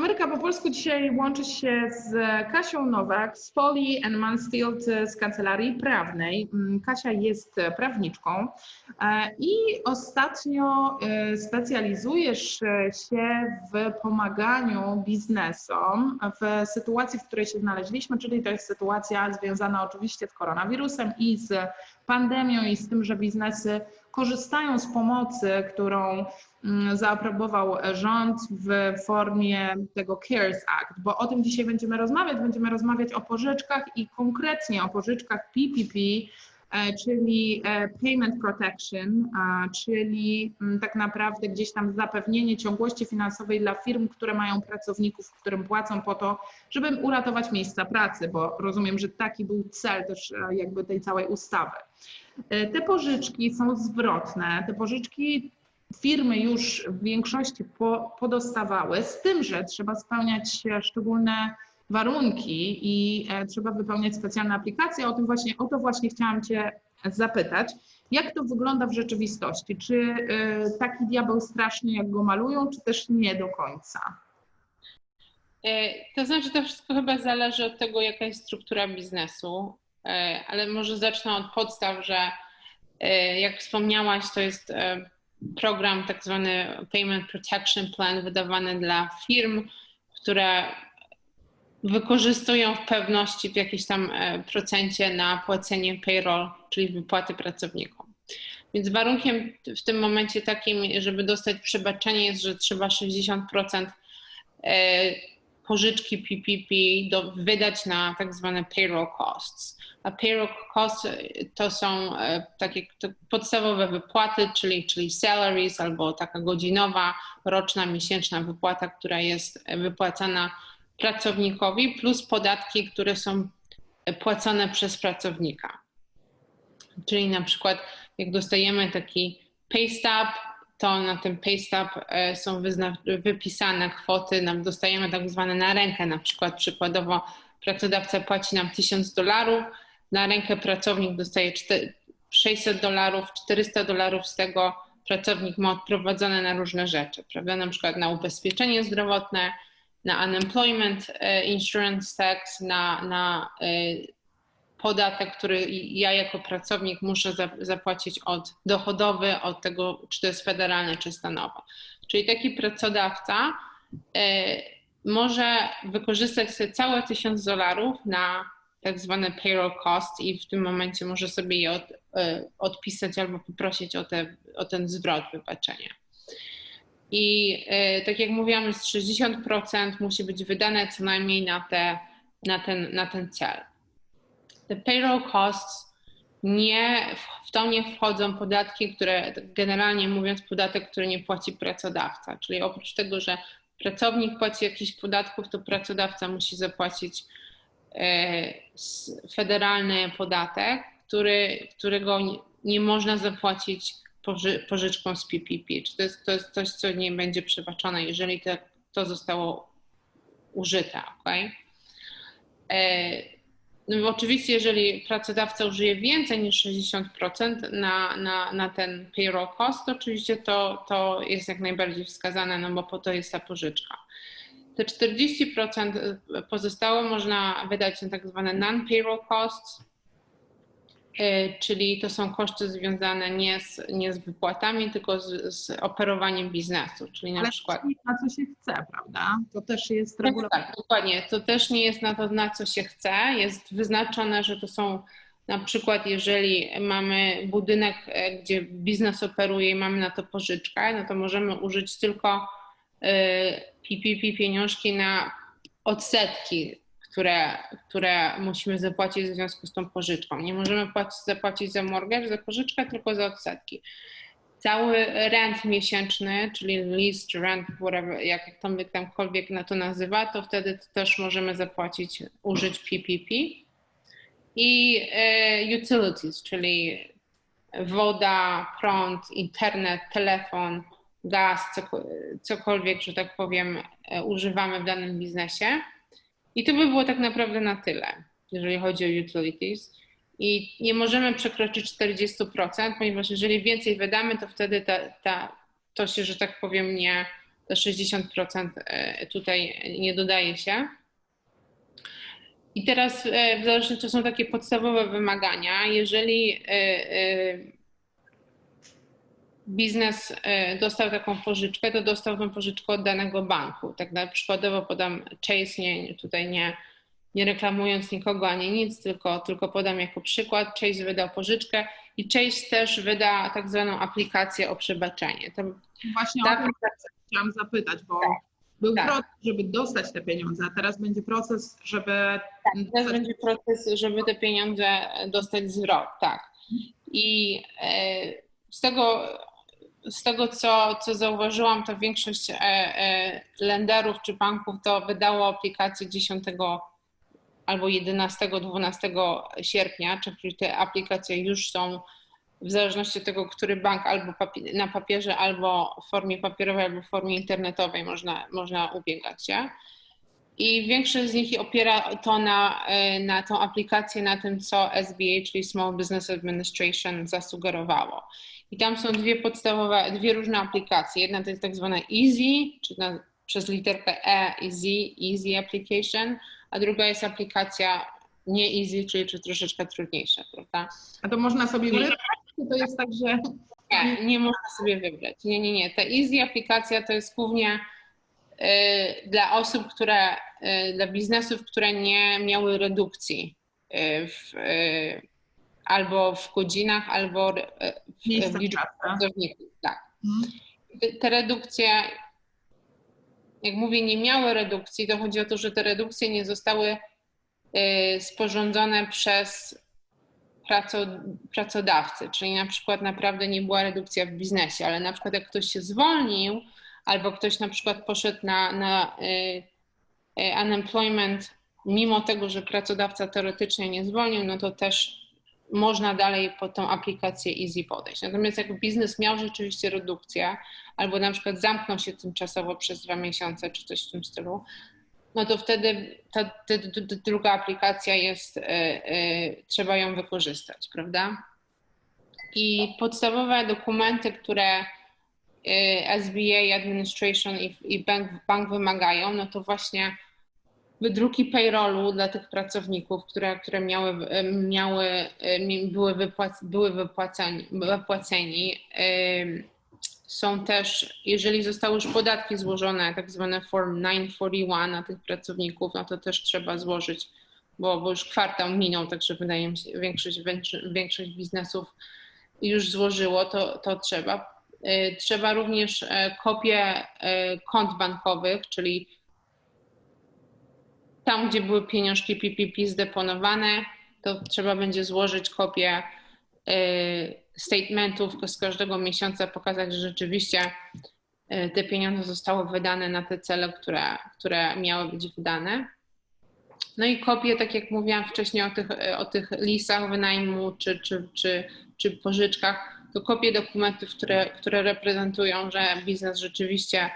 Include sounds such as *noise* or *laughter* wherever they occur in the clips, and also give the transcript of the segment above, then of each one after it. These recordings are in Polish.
Ameryka po polsku dzisiaj łączy się z Kasią Nowak z Foley and Mansfield z Kancelarii Prawnej. Mm, Kasia jest prawniczką e, i ostatnio e, specjalizujesz się w pomaganiu biznesom w sytuacji, w której się znaleźliśmy, czyli to jest sytuacja związana oczywiście z koronawirusem i z pandemią i z tym, że biznesy korzystają z pomocy, którą zaaprobował rząd w formie tego CARES Act, bo o tym dzisiaj będziemy rozmawiać. Będziemy rozmawiać o pożyczkach i konkretnie o pożyczkach PPP, e, czyli e, Payment Protection, czyli mm, tak naprawdę gdzieś tam zapewnienie ciągłości finansowej dla firm, które mają pracowników, którym płacą po to, żeby uratować miejsca pracy, bo rozumiem, że taki był cel też e, jakby tej całej ustawy. Te pożyczki są zwrotne. Te pożyczki firmy już w większości po, podostawały, z tym, że trzeba spełniać szczególne warunki i e, trzeba wypełniać specjalne aplikacje. O tym właśnie, o to właśnie chciałam Cię zapytać. Jak to wygląda w rzeczywistości? Czy e, taki diabeł straszny, jak go malują, czy też nie do końca? To znaczy, to wszystko chyba zależy od tego, jaka jest struktura biznesu. E, ale może zacznę od podstaw, że e, jak wspomniałaś, to jest e, program tak zwany Payment Protection Plan wydawany dla firm, które wykorzystują w pewności w jakimś tam procencie na płacenie payroll, czyli wypłaty pracownikom. Więc warunkiem w tym momencie takim, żeby dostać przebaczenie jest, że trzeba 60% pożyczki PPP do, wydać na tak zwane payroll costs. A payroll costs to są e, takie podstawowe wypłaty, czyli, czyli salaries albo taka godzinowa, roczna, miesięczna wypłata, która jest wypłacana pracownikowi, plus podatki, które są płacone przez pracownika. Czyli na przykład jak dostajemy taki pay stub, to na tym paystub e, są wypisane kwoty, nam dostajemy tak zwane na rękę, na przykład przykładowo pracodawca płaci nam 1000 dolarów, na rękę pracownik dostaje 600 dolarów, 400 dolarów z tego pracownik ma odprowadzone na różne rzeczy, prawda? Na przykład na ubezpieczenie zdrowotne, na unemployment e, insurance tax, na, na e, podatek, który ja jako pracownik muszę zapłacić od dochodowy, od tego, czy to jest federalne, czy stanowe. Czyli taki pracodawca e, może wykorzystać sobie całe tysiąc dolarów na tak zwane payroll cost i w tym momencie może sobie je od, e, odpisać albo poprosić o, te, o ten zwrot wybaczenia. I e, tak jak mówiłam, jest 60% musi być wydane co najmniej na, te, na, ten, na ten cel. Te payroll costs nie, w to nie wchodzą podatki, które generalnie mówiąc podatek, który nie płaci pracodawca. Czyli oprócz tego, że pracownik płaci jakiś podatków, to pracodawca musi zapłacić e, federalny podatek, który, którego nie można zapłacić poży, pożyczką z PPP. Czy to jest, to jest coś, co nie będzie przebaczone, jeżeli to, to zostało użyte. Okay? No oczywiście, jeżeli pracodawca użyje więcej niż 60% na, na, na ten payroll cost, to oczywiście to, to jest jak najbardziej wskazane, no bo po to jest ta pożyczka. Te 40% pozostałe można wydać na tak zwane non-payroll costs, E, czyli to są koszty związane nie z, nie z wypłatami, tylko z, z operowaniem biznesu, czyli na Ale przykład... na co się chce, prawda? To też jest regulowane. Tak, dokładnie. To też nie jest na to, na co się chce. Jest wyznaczone, że to są na przykład, jeżeli mamy budynek, e, gdzie biznes operuje i mamy na to pożyczkę, no to możemy użyć tylko PPP e, pieniążki na odsetki które, które musimy zapłacić w związku z tą pożyczką. Nie możemy płacić, zapłacić za mortgage, za pożyczkę, tylko za odsetki. Cały rent miesięczny, czyli czy rent, whatever, jak tam tamkolwiek na to nazywa, to wtedy też możemy zapłacić, użyć PPP. I e, utilities, czyli woda, prąd, internet, telefon, gaz, cokolwiek, że tak powiem, e, używamy w danym biznesie i to by było tak naprawdę na tyle, jeżeli chodzi o utilities. I nie możemy przekroczyć 40%, ponieważ jeżeli więcej wydamy, to wtedy ta, ta, to się, że tak powiem, nie, te 60% tutaj nie dodaje się. I teraz w zależności to są takie podstawowe wymagania. Jeżeli biznes dostał taką pożyczkę, to dostał tą pożyczkę od danego banku. Tak na przykładowo podam Chase, nie, tutaj nie, nie reklamując nikogo ani nic, tylko, tylko podam jako przykład. Chase wydał pożyczkę i Chase też wyda tak zwaną aplikację o przebaczenie. To, Właśnie ta, o tym chciałam zapytać, bo tak, był tak. proces, żeby dostać te pieniądze, a teraz będzie proces, żeby... Tak, teraz będzie proces, żeby te pieniądze dostać zwrot, tak. I e, z tego z tego, co, co zauważyłam, to większość e, e, lenderów czy banków to wydało aplikację 10 albo 11-12 sierpnia, czyli te aplikacje już są w zależności od tego, który bank albo na papierze, albo w formie papierowej, albo w formie internetowej można, można ubiegać się. I większość z nich opiera to na, e, na tą aplikację, na tym, co SBA, czyli Small Business Administration, zasugerowało. I tam są dwie podstawowe, dwie różne aplikacje. Jedna to jest tak zwana Easy, czyli na, przez literkę E, Easy, Easy Application, a druga jest aplikacja nie Easy, czyli czy troszeczkę trudniejsza, prawda? A to można sobie wybrać, to jest tak, że... Nie, nie można sobie wybrać. Nie, nie, nie. Ta Easy aplikacja to jest głównie y, dla osób, które, y, dla biznesów, które nie miały redukcji y, w, albo w godzinach, albo w, w liczbie pracowników. Tak. Hmm. Te redukcje, jak mówię, nie miały redukcji, to chodzi o to, że te redukcje nie zostały sporządzone przez pracodawcy, czyli na przykład naprawdę nie była redukcja w biznesie, ale na przykład jak ktoś się zwolnił, albo ktoś na przykład poszedł na, na unemployment, mimo tego, że pracodawca teoretycznie nie zwolnił, no to też można dalej po tą aplikację Easy podejść. Natomiast jak biznes miał rzeczywiście redukcję, albo na przykład zamknął się tymczasowo przez dwa miesiące, czy coś w tym stylu, no to wtedy ta, ta, ta druga aplikacja jest, y, y, trzeba ją wykorzystać, prawda? I podstawowe dokumenty, które y, SBA Administration i, i bank, bank wymagają, no to właśnie wydruki payrollu dla tych pracowników, które, które miały, miały, były, wypłac, były wypłaceni. Są też, jeżeli zostały już podatki złożone, tak zwane Form 941 na tych pracowników, no to też trzeba złożyć, bo, bo już kwartał minął, także wydaje mi się, większość, większość biznesów już złożyło, to, to trzeba. Y, trzeba również e, kopie y, kont bankowych, czyli tam, gdzie były pieniążki PPP zdeponowane, to trzeba będzie złożyć kopię y, statementów z każdego miesiąca pokazać, że rzeczywiście e, te pieniądze zostały wydane na te cele, które, które miały być wydane. No i kopie, tak jak mówiłam wcześniej o tych, o tych listach wynajmu czy, czy, czy, czy pożyczkach, to kopie dokumentów, które, które reprezentują, że biznes rzeczywiście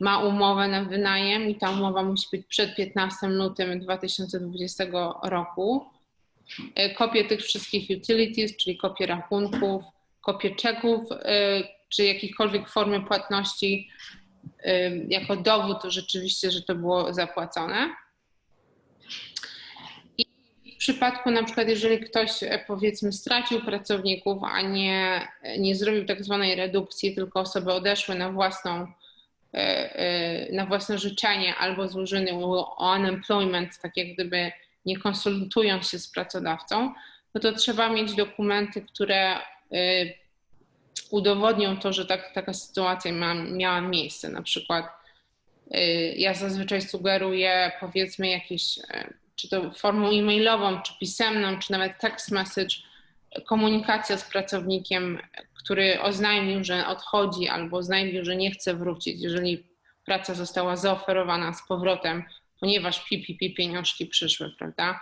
ma umowę na wynajem i ta umowa musi być przed 15 lutym 2020 roku. E, kopie tych wszystkich utilities, czyli kopie rachunków, kopie czeków, e, czy jakiejkolwiek formy płatności e, jako dowód rzeczywiście, że to było zapłacone. I w przypadku na przykład, jeżeli ktoś powiedzmy stracił pracowników, a nie, nie zrobił tak zwanej redukcji, tylko osoby odeszły na własną na własne życzenie albo złożony o unemployment, tak jak gdyby nie konsultując się z pracodawcą, no to trzeba mieć dokumenty, które y, udowodnią to, że tak, taka sytuacja ma, miała miejsce. Na przykład ja zazwyczaj sugeruję powiedzmy jakieś, czy to formą e-mailową, czy pisemną, czy nawet text message, komunikacja z pracownikiem, który oznajmił, że odchodzi albo oznajmił, że nie chce wrócić, jeżeli praca została zaoferowana z powrotem ponieważ PPP pieniążki przyszły, prawda?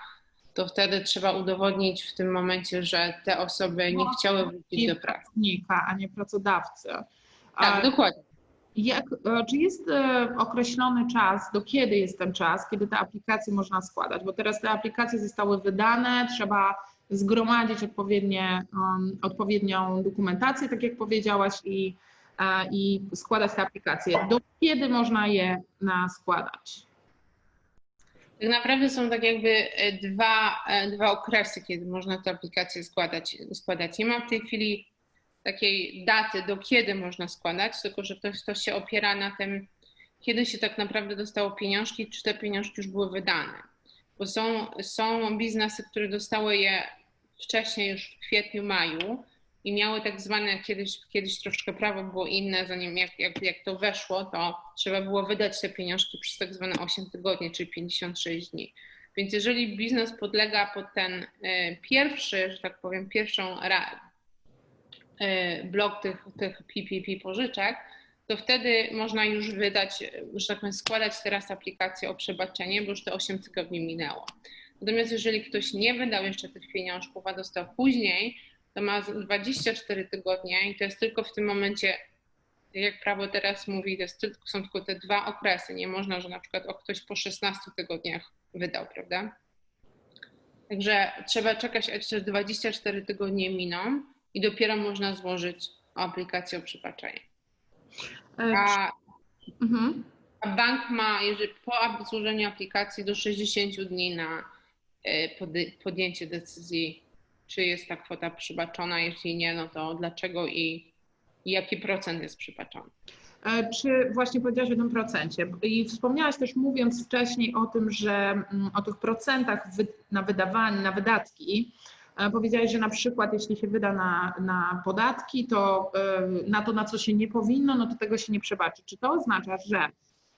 To wtedy trzeba udowodnić w tym momencie, że te osoby nie chciały wrócić do pracy. a nie pracodawcy. Tak, dokładnie. Jak, e, czy jest e, określony czas, do kiedy jest ten czas, kiedy te aplikacje można składać? Bo teraz te aplikacje zostały wydane, trzeba zgromadzić odpowiednie, um, odpowiednią dokumentację, tak jak powiedziałaś, i i składać te aplikacje. Do kiedy można je składać? Tak naprawdę są tak jakby e, dwa, e, dwa okresy, kiedy można te aplikacje składać, składać. Nie ma w tej chwili takiej daty, do kiedy można składać, tylko że to, to się opiera na tym, kiedy się tak naprawdę dostało pieniążki, czy te pieniążki już były wydane. Bo są, są biznesy, które dostały je wcześniej, już w kwietniu, maju i miały tak zwane, kiedyś, kiedyś troszkę prawo było inne, zanim jak, jak, jak to weszło, to trzeba było wydać te pieniążki przez tak zwane 8 tygodni, czyli 56 dni. Więc jeżeli biznes podlega pod ten y, pierwszy, że tak powiem, pierwszą y, blok tych, tych PPP pożyczek, to wtedy można już wydać, że tak powiem, składać teraz aplikację o przebaczenie, bo już te 8 tygodni minęło. Natomiast jeżeli ktoś nie wydał jeszcze tych pieniążków, a dostał później, to ma 24 tygodnie i to jest tylko w tym momencie, jak prawo teraz mówi, to tylko, są tylko te dwa okresy. Nie można, że na przykład o ktoś po 16 tygodniach wydał, prawda? Także trzeba czekać, aż te 24 tygodnie miną i dopiero można złożyć aplikację o przebaczenie. A, mhm. a bank ma, jeżeli po złożeniu aplikacji do 60 dni na e, podjęcie decyzji czy jest ta kwota przybaczona, jeśli nie, no to dlaczego i, i jaki procent jest przybaczony? E, czy właśnie powiedziałaś o jednym procencie i wspomniałaś też mówiąc wcześniej o tym, że mm, o tych procentach na wydawanie, na wydatki, e, powiedziałaś, że na przykład jeśli się wyda na, na podatki, to e, na to, na co się nie powinno, no to tego się nie przebaczy. Czy to oznacza, że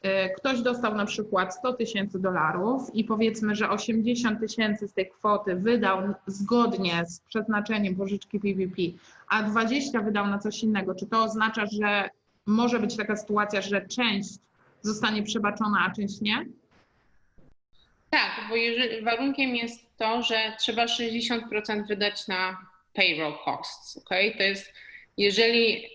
E, ktoś dostał na przykład 100 tysięcy dolarów i powiedzmy, że 80 tysięcy z tej kwoty wydał zgodnie z przeznaczeniem pożyczki PPP, a 20 wydał na coś innego. Czy to oznacza, że może być taka sytuacja, że część zostanie przebaczona, a część nie? Tak, bo jeżeli, warunkiem jest to, że trzeba 60% wydać na payroll costs. Okay? To jest, jeżeli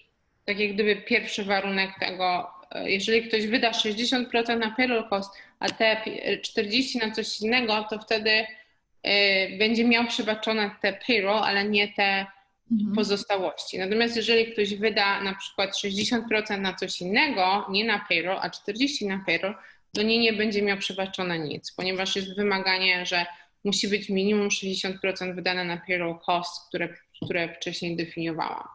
tak jak gdyby pierwszy warunek tego jeżeli ktoś wyda 60% na payroll cost, a te 40% na coś innego, to wtedy y, będzie miał przebaczone te payroll, ale nie te mhm. pozostałości. Natomiast jeżeli ktoś wyda na przykład 60% na coś innego, nie na payroll, a 40% na payroll, to nie, nie będzie miał przebaczone nic, ponieważ jest wymaganie, że musi być minimum 60% wydane na payroll cost, które, które wcześniej definiowałam.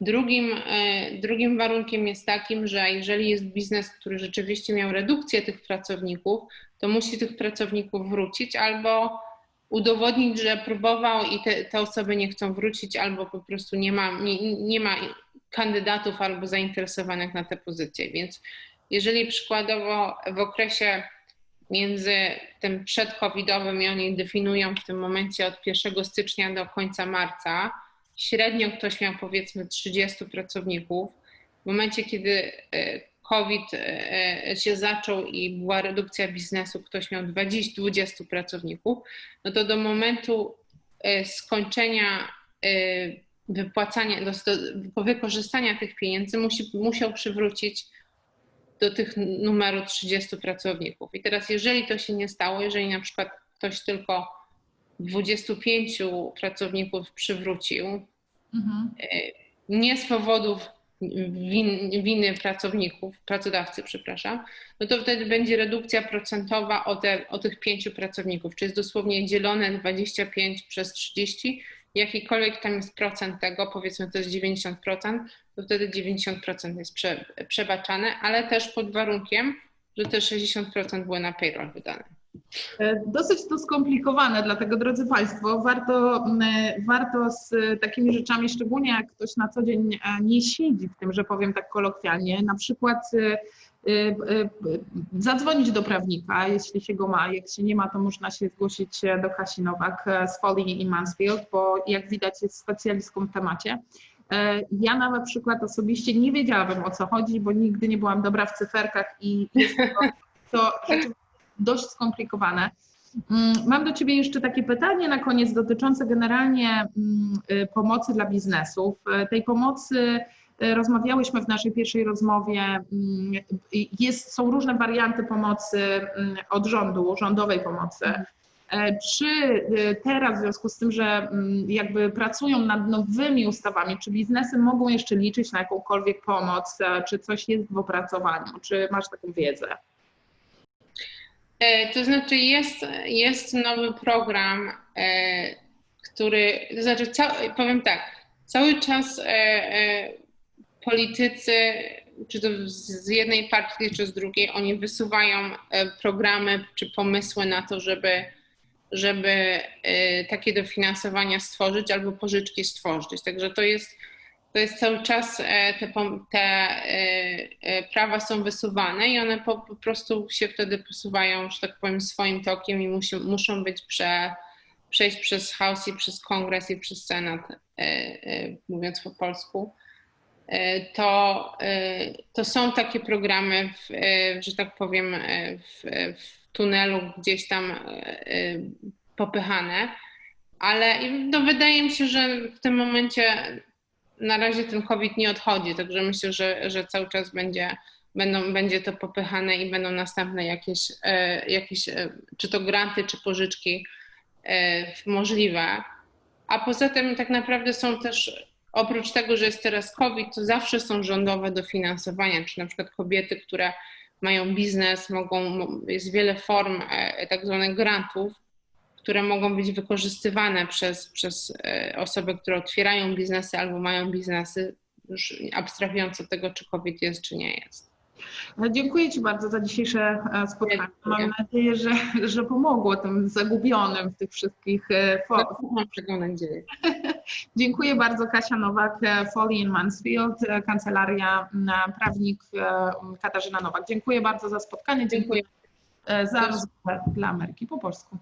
Drugim, e, drugim warunkiem jest takim, że jeżeli jest biznes, który rzeczywiście miał redukcję tych pracowników, to musi tych pracowników wrócić albo udowodnić, że próbował i te, te osoby nie chcą wrócić, albo po prostu nie ma, nie, nie ma kandydatów albo zainteresowanych na te pozycje. Więc jeżeli przykładowo w okresie między tym przedcovidowym i oni definiują w tym momencie od 1 stycznia do końca marca, średnio ktoś miał powiedzmy 30 pracowników. W momencie, kiedy e, COVID e, e, się zaczął i była redukcja biznesu, ktoś miał 20, 20 pracowników, no to do momentu skończenia wypłacania, do, do wykorzystania tych pieniędzy musi, musiał przywrócić do tych numeru 30 pracowników. I teraz, jeżeli to się nie stało, jeżeli na przykład ktoś tylko 25 pracowników przywrócił, mhm. E, nie z powodów win, winy pracowników, pracodawcy, przepraszam, no to wtedy będzie redukcja procentowa o, te, o tych pięciu pracowników, czyli jest dosłownie dzielone 25 przez 30, jakikolwiek tam jest procent tego, powiedzmy to jest 90%, to wtedy 90% jest prze, przebaczane, ale też pod warunkiem, że te 60% były na payroll wydane. E, dosyć to skomplikowane, dlatego drodzy Państwo, warto, warto z takimi rzeczami, szczególnie jak ktoś na co dzień e, nie siedzi w tym, że powiem tak kolokwialnie, na przykład e, zadzwonić do prawnika, jeśli się go ma. Jak się nie ma, to można się zgłosić do Kasi Nowak z Foley i Mansfield, bo jak widać jest specjalistką w temacie. Ja na przykład osobiście nie wiedziałabym o co chodzi, bo nigdy nie byłam dobra w cyferkach i jest to, *laughs* to dość skomplikowane. Mm, mam do Ciebie jeszcze takie pytanie na koniec dotyczące generalnie mm, y, pomocy dla biznesów. Y, tej pomocy y, rozmawiałyśmy w naszej pierwszej rozmowie. Mm, jest, są różne warianty pomocy od rządu, rządowej pomocy. E, Czy e, teraz w związku z tym, że mm, jakby pracują nad nowymi ustawami, czy biznesy mogą jeszcze liczyć na jakąkolwiek pomoc, e, czy coś jest w opracowaniu, czy masz taką wiedzę? To znaczy jest, jest nowy program, który, to znaczy powiem tak, cały czas politycy, czy to z jednej partii, czy z drugiej, oni wysuwają programy czy pomysły na to, żeby, żeby e, takie dofinansowania stworzyć albo pożyczki stworzyć. Także to jest, to jest cały czas e, te, te e, e, prawa są wysuwane i one po, po prostu się wtedy posuwają, że tak powiem, swoim tokiem i musi, muszą być prze, przejść przez House i przez Kongres i przez Senat, mówiąc po polsku. To, to są takie programy, w, że tak powiem, w, w tunelu gdzieś tam e, e, popychane, ale no, wydaje mi się, że w tym momencie na razie ten COVID nie odchodzi, także myślę, że, że cały czas będzie, będą, będzie to popychane i będą następne jakieś, e, jakieś czy to granty, czy pożyczki możliwe. A poza tym tak naprawdę są też, oprócz tego, że jest teraz COVID, to zawsze są rządowe dofinansowania, czy na przykład kobiety, które mają biznes, mogą, jest wiele form e, tak zwanych grantów, które mogą być wykorzystywane przez, przez e, osoby, które otwierają biznesy albo mają biznesy, już abstrahując od tego, czy COVID jest, czy nie jest. No, Dziękuję Ci bardzo za dzisiejsze e, spotkanie. Dziękuję. Mam nadzieję, że, że pomogło tym zagubionym w tych wszystkich fo- No, mam nadzieję. Dziękuję bardzo. Kasia Nowak, e, Foley in Mansfield, e, kancelaria prawnik Katarzyna Nowak. Dziękuję bardzo za spotkanie. Dziękuję za rozmowę dla Ameryki po polsku.